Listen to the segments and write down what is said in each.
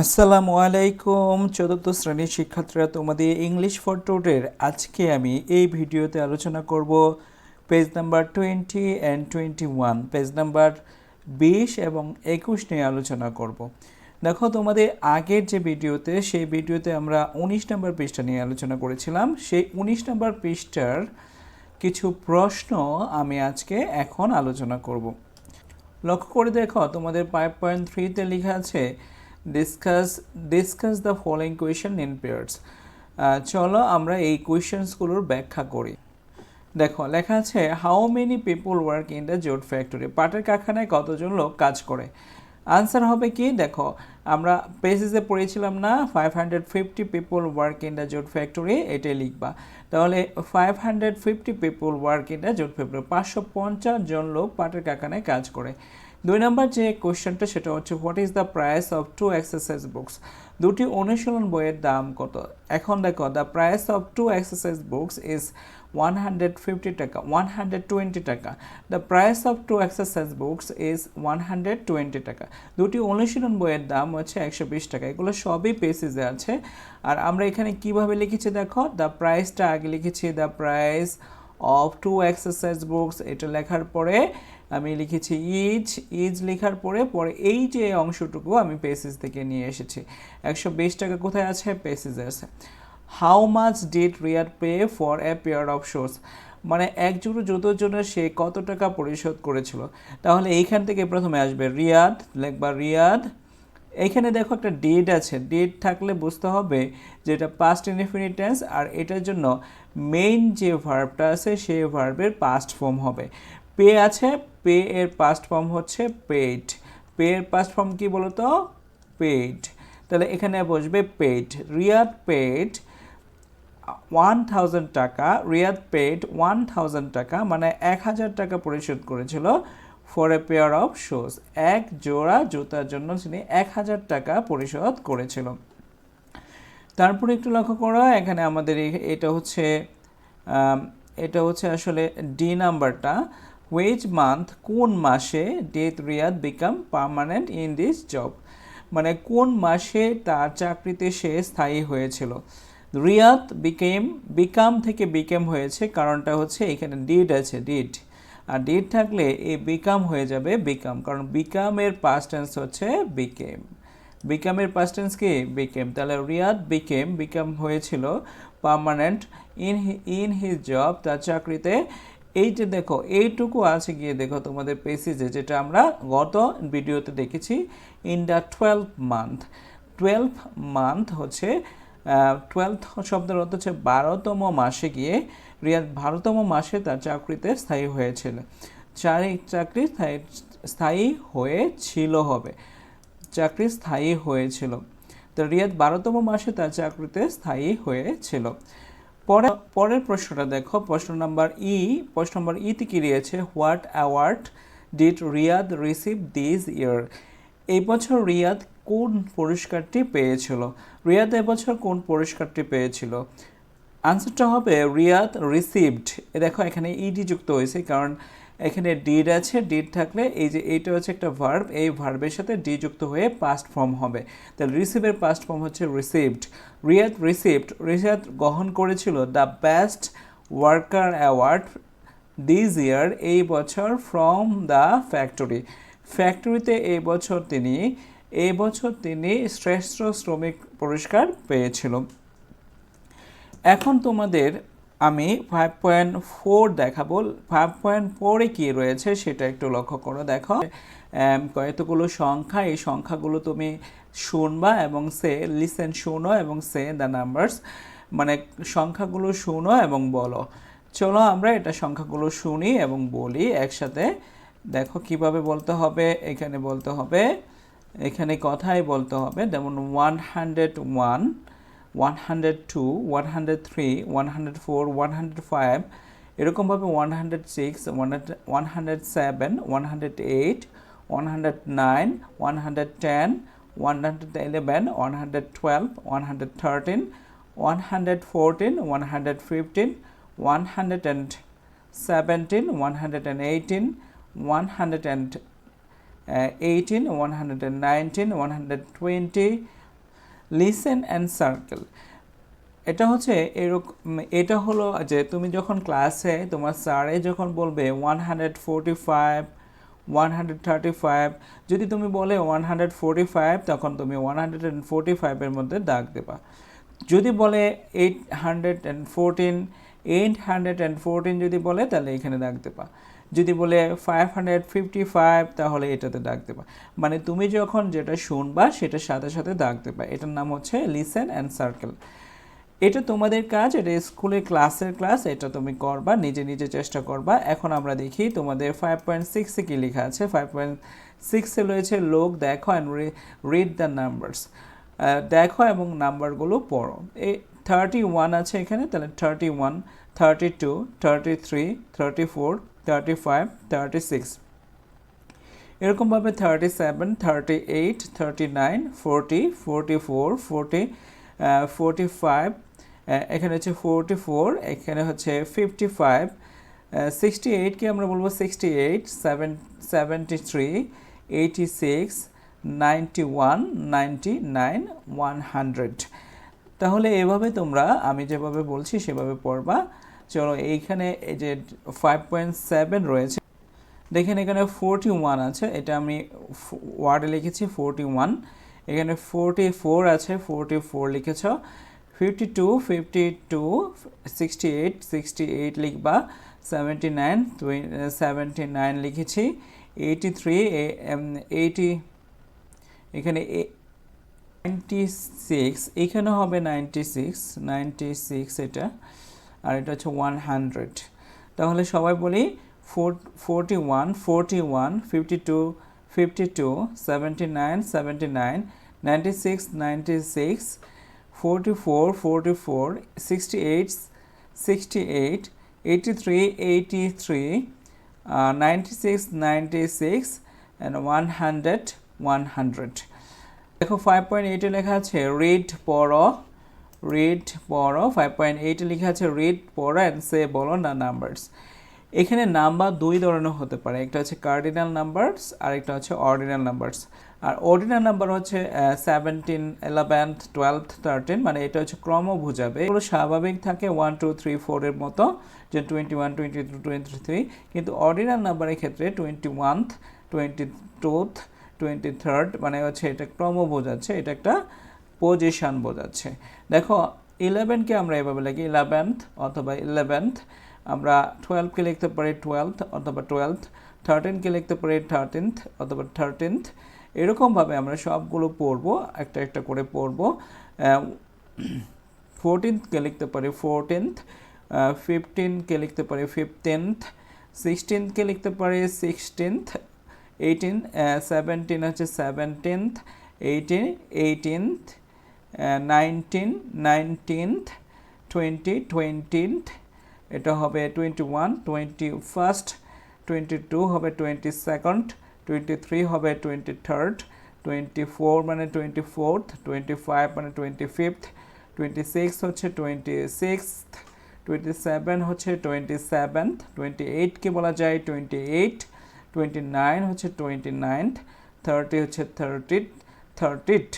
আসসালামু আলাইকুম চতুর্থ শ্রেণির শিক্ষার্থীরা, তোমাদের ইংলিশ ফর টুডের আজকে আমি এই ভিডিওতে আলোচনা করব page number twenty and twenty one page number বিশ এবং একুশ নিয়ে আলোচনা করব। দেখো, তোমাদের আগের যে ভিডিওতে, সেই ভিডিওতে আমরা উনিশ নম্বর পৃষ্ঠা নিয়ে আলোচনা করেছিলাম। সেই উনিশ নম্বর পৃষ্ঠার কিছু প্রশ্ন আমি আজকে এখন আলোচনা করব। লক্ষ্য করে দেখো, তোমাদের ফাইভ পয়েন্ট থ্রিতে লেখা আছে discuss discuss the following question in pairs চলো আমরা এই কোয়েশনসগুলোর ব্যাখ্যা করি। দেখো, লেখা আছে how many people work in the jute factory পাটের কারখানায় কতজন লোক কাজ করে? আনসার হবে কি, দেখো, আমরা পেজেসে পড়েছিলাম না five hundred fifty people work in the jute factory এটাই লিখবা। তাহলে five hundred fifty people work in the jute factory পাঁচশো পঞ্চাশ জন লোক পাটের কারখানায় কাজ করে। দুই নম্বর যে কোয়েশ্চেনটা সেটা হচ্ছে what is the price of two exercise books দুটি অনুশীলন বইয়ের দাম কত? এখন দেখো the price of two exercise books is one hundred fifty টাকা ওয়ান হান্ড্রেড টোয়েন্টি টাকা। The price of two exercise books is one hundred twenty টাকা। দুটি অনুশীলন বইয়ের দাম হচ্ছে একশো বিশ টাকা। এগুলো সবই পেসিসে আছে। আর আমরা এখানে কীভাবে লিখেছি দেখো দ্য প্রাইসটা আগে লিখেছি the price of two exercise books এটা লেখার পরে আমি লিখেছি ইজ ইজ লেখার পরে পরে এই যে অংশটুকু আমি পেসিস থেকে নিয়ে এসেছি। একশো বিশ টাকা কোথায় আছে? পেসিসে আছে। How much did Riyad pay for a pair of shoes মানে এক জোড়ো জুতোর জন্য সে কত টাকা পরিশোধ করেছিল? তাহলে এইখান থেকে প্রথমে আসবে রিয়াদ লেখবা রিয়াদ এখানে দেখো একটা ডেট আছে। ডেট থাকলে বুঝতে হবে যে এটা পাস্ট ইনডিফিনিট টেন্স আর এটার জন্য মেইন যে ভার্বটা আছে, সেই ভার্বের পাস্ট ফর্ম হবে। পে আছে পে এর পাস্ট ফর্ম হচ্ছে পেড পে এর পাস্ট ফর্ম কি বলতো? পেড তাহলে এখানে বসবে paid Riyad paid one thousand টাকা, রিয়াদ পেড ওয়ান থাউজেন্ড টাকা মানে এক হাজার টাকা পরিশোধ করেছিল for a pair of shoes এক জোড়া জুতার জন্য তিনি এক হাজার টাকা পরিশোধ করেছিল। তারপরে একটু লক্ষ্য করো, এখানে আমাদের এটা হচ্ছে এটা হচ্ছে আসলে ডি নাম্বারটা হুইচ মান্থ কোন মাসে did Riyad become permanent in this job মানে কোন মাসে তার চাকরিতে সে স্থায়ী হয়েছিল? রিয়াদ বিকেম বিকাম থেকে বিকেম হয়েছে, কারণটা হচ্ছে এখানে ডিড আছে ডিড আর ডিড থাকলে এই বিকাম হয়ে যাবে বিকাম কারণ বিকামের পাস্ট টেন্স হচ্ছে বিকেম বিকামের পাস্ট টেন্স কি? বিকেম তাহলে রিয়াদ বিকেম বিকাম হয়েছিল permanent in in his job তার চাকরিতে। এই যে দেখো, এইটুকু আছে গিয়ে দেখো তোমাদের পেসিজে যেটা আমরা গত ভিডিওতে দেখেছি in the twelve month twelve month হচ্ছে টুয়েলভ শব্দের অর্থ হচ্ছে বারোতম মাসে গিয়ে রিয়াদ বারোতম মাসে তার চাকরিতে স্থায়ী হয়েছিল। চারি চাকরি স্থায়ী স্থায়ী হয়েছিল হবে। চাকরি স্থায়ী হয়েছিল। তো রিয়াদ বারোতম মাসে তার চাকরিতে স্থায়ী হয়েছিল। পরে, পরের প্রশ্নটা দেখো, প্রশ্ন নাম্বার ই প্রশ্ন নাম্বার ইতে কি রয়েছে what award did Riyad receive this year এই বছর রিয়াদ কোন পুরস্কারটি পেয়েছিল? রিয়াদ এবছর কোন পুরস্কারটি পেয়েছিল? আনসারটা হবে রিয়াদ রিসিভড দেখো, এখানে ইডি যুক্ত হয়েছে, কারণ এখানে ডিড আছে ডিড থাকলে এই যে এইটা হচ্ছে একটা ভার্ব এই ভার্বের সাথে ডি যুক্ত হয়ে পাস্ট ফর্ম হবে। তাহলে রিসিভের পাস্ট ফর্ম হচ্ছে রিসিভড রিয়াদ রিসিভড রিয়াদ গ্রহণ করেছিল the best worker award this year এই বছর ফ্রম দ্য ফ্যাক্টরি ফ্যাক্টরিতে এই বছর তিনি, এই বছর তিনি শ্রেষ্ঠ শ্রমিক পুরস্কার পেয়েছিল। এখন তোমাদের আমি ফাইভ পয়েন্ট ফোর দেখাবো। ফাইভ পয়েন্ট ফোরে কী রয়েছে সেটা একটু লক্ষ্য করো, দেখো। কতগুলো সংখ্যা, এই সংখ্যাগুলো তুমি শুনবা এবং সে লিসেন শুনো এবং সে দ্য নাম্বারস মানে সংখ্যাগুলো শুনো এবং বলো। চলো আমরা এটা সংখ্যাগুলো শুনি এবং বলি একসাথে। দেখো কীভাবে বলতে হবে, এখানে বলতে হবে, এখানে কথাই বলতে হবে, যেমন one hundred one one hundred two one hundred three one hundred four one hundred five এরকমভাবে one hundred six one one hundred seven one hundred eight one hundred nine one hundred ten one hundred eleven one hundred twelve one hundred thirteen one hundred fourteen one hundred fifteen one hundred and seventeen one hundred and eighteen one hundred and uh, 18 119 120 listen and circle এটা হচ্ছে এরকম এটা হলো যে তুমি যখন ক্লাসে তোমার স্যারে যখন বলবে one hundred forty five one hundred thirty five যদি তুমি বলে ওয়ান হান্ড্রেড ফোরটি ফাইভ তখন তুমি ওয়ান হান্ড্রেড অ্যান্ড ফোরটি ফাইভের মধ্যে দাগ দেবা। যদি বলে eight hundred and fourteen eight hundred and fourteen যদি বলে, তাহলে এখানে দাগ দেবা। যদি বলে ফাইভ হান্ড্রেড ফিফটি ফাইভ তাহলে এটাতে দাগ দেবা। মানে তুমি যখন যেটা শুনবা, সেটার সাথে সাথে দাগ দেবা। এটার নাম হচ্ছে লিসেন অ্যান্ড সার্কেল এটা তোমাদের কাজ, এটা স্কুলে ক্লাসের ক্লাস এটা তুমি করবা, নিজে নিজে চেষ্টা করবা। এখন আমরা দেখি তোমাদের ফাইভ পয়েন্ট সিক্সে কী লেখা আছে। ফাইভ পয়েন্ট সিক্সে রয়েছে, লোক, দেখো অ্যান্ড রিড দ্য নাম্বারস দেখো এবং নাম্বারগুলো পড়ো। এই থার্টি ওয়ান আছে এখানে, তাহলে thirty one thirty two thirty three thirty four thirty five thirty six এরকমভাবে thirty seven thirty eight thirty nine forty forty four forty forty five এখানে হচ্ছে ফোরটি ফোর এখানে হচ্ছে ফিফটি ফাইভ সিক্সটি এইটকে আমরা বলব sixty eight seven seventy three eighty six ninety one ninety nine one hundred তাহলে এভাবে তোমরা, আমি যেভাবে বলছি সেভাবে পড়বা। চলো এইখানে এই যে ফাইভ পয়েন্ট সেভেন রয়েছে, দেখেন এখানে ফোরটি ওয়ান আছে, এটা আমি ওয়ার্ডে লিখেছি ফোরটি ওয়ান এখানে ফোরটি ফোর আছে forty four লিখেছ। Fifty two fifty two sixty eight sixty eight লিখবা। সেভেন্টি নাইন সেভেন্টি নাইন লিখেছি এইটি থ্রি এইটি এখানে নাইনটি সিক্স এখানে হবে নাইনটি সিক্স নাইনটি সিক্স এটা, আর এটা হচ্ছে ওয়ান হান্ড্রেড তাহলে সবাই বলি four forty one forty one fifty two fifty two seventy nine seventy nine ninety six ninety six forty four forty four sixty eight sixty eight eighty three eighty three ninety six ninety six and one hundred one hundred দেখো five point এইটে লেখা আছে read পড়ো read পড়ো five point এইটে লেখা আছে read পড়ো অ্যান্ড সে বলো না নাম্বারস এখানে নাম্বার দুই ধরনের হতে পারে, একটা হচ্ছে কার্ডিনাল নাম্বারস আর একটা হচ্ছে অর্ডিনাল নাম্বারস আর অর্ডিনাল নাম্বার হচ্ছে সেভেন্টিন ইলেভেন্থ টুয়েলথ থার্টিন মানে এটা হচ্ছে ক্রম বোঝাবে এগুলো স্বাভাবিক থাকে ওয়ান টু থ্রি ফোরের মতো, যে twenty one twenty two twenty three কিন্তু অর্ডিনাল নাম্বারের ক্ষেত্রে twenty oneth twenty twoth twenty third মানে হচ্ছে এটা ক্রম বোঝাচ্ছে, এটা একটা পজিশান বোঝাচ্ছে। দেখো ইলেভেনকে আমরা এভাবে লিখি ইলেভেন্থ অথবা ইলেভেন্থ আমরা টুয়েলভকে লিখতে পারি টুয়েলথ অথবা টুয়েলথ থার্টিনকে লিখতে পারি থার্টিনথ অথবা থার্টিনথ এরকমভাবে আমরা সবগুলো পড়ব, একটা একটা করে পড়ব। ফোরটিনথকে লিখতে পারি ফোরটিনথ ফিফটিনকে লিখতে পারি ফিফটিনথ সিক্সটিনথকে লিখতে পারি সিক্সটিনথ এইটিন সেভেন্টিন হচ্ছে seventeenth eighteen eighteenth nineteen nineteenth twenty twentieth এটা হবে twenty one twenty first twenty two হবে টোয়েন্টি সেকেন্ড টোয়েন্টি থ্রি হবে টোয়েন্টি থার্ড টোয়েন্টি ফোর মানে টোয়েন্টি ফোর্থ টোয়েন্টি ফাইভ মানে টোয়েন্টি ফিফথ টোয়েন্টি সিক্স হচ্ছে twenty sixth twenty seven হচ্ছে twenty seventh twenty এইটকে বলা যায় টোয়েন্টি এইট টোয়েন্টি নাইন হচ্ছে টোয়েন্টি নাইনথ থার্টি হচ্ছে থার্টি থার্টিট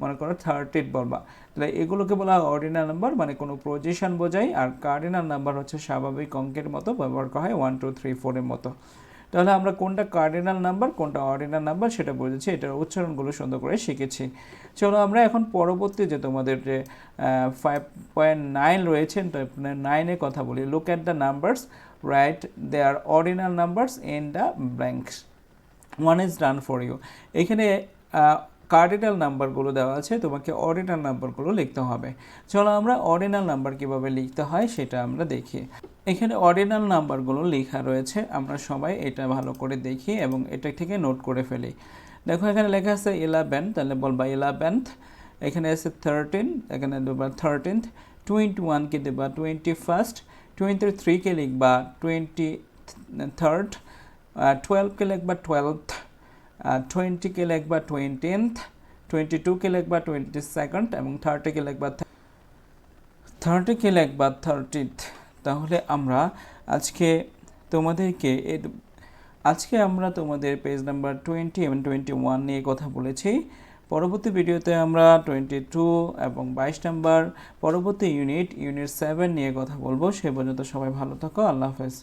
মনে করো থার্টিট বলবা। তাহলে এগুলোকে বলা হয় অর্ডিনাল নাম্বার মানে কোনো পজিশন বোঝায় আর কার্ডিনাল নাম্বার হচ্ছে স্বাভাবিক অঙ্কের মতো, ব্যবহার করা হয় ওয়ান টু থ্রি ফোরের মতো। তাহলে আমরা কোনটা কার্ডিনাল নাম্বার কোনটা অর্ডিনাল নাম্বার সেটা বুঝেছি, এটার উচ্চারণগুলো সুন্দর করে শিখেছি। চলো আমরা এখন পরবর্তী যে তোমাদের যে ফাইভ পয়েন্ট নাইন রয়েছে নাইনে কথা বলি। Look at the numbers they are ordinal numbers in the blanks one is done for you এখানে কার্ডিনাল নাম্বারগুলো দেওয়া আছে, তোমাকে অর্ডিনাল নাম্বারগুলো লিখতে হবে। চলো আমরা অর্ডিনাল নাম্বার কীভাবে লিখতে হয় সেটা আমরা দেখি। এখানে অর্ডিনাল নাম্বারগুলো লেখা রয়েছে, আমরা সবাই এটা ভালো করে দেখি এবং এটা থেকে নোট করে ফেলি। দেখো, এখানে লেখা আছে ইলেভেন তাহলে বলবা ইলেভেন্থ এখানে আছে থার্টিন এখানে দেবা থার্টিনথ টোয়েন্টি ওয়ানকে দেবা টোয়েন্টি ফার্স্ট টোয়েন্টি থ্রিকে লিখবা টোয়েন্টি থার্ড টুয়েলভকে লিখবা টুয়েলথ টোয়েন্টিকে লিখবা টোয়েন্টিন্থ টোয়েন্টি টুকে লিখবা টোয়েন্টি সেকেন্ড এবং থার্টিকে লিখবা থার্টিকে লিখবা থার্টিথ তাহলে আমরা আজকে তোমাদেরকে আজকে আমরা তোমাদের পেজ নাম্বার টোয়েন্টি এবং টোয়েন্টি ওয়ান নিয়ে কথা বলেছি। পরবর্তী ভিডিওতে আমরা টোয়েন্টি টু এবং বাইশ নাম্বার পরবর্তী ইউনিট ইউনিট সেভেন নিয়ে কথা বলব। সে পর্যন্ত সবাই ভালো থাকো, আল্লাহ হাফেজ।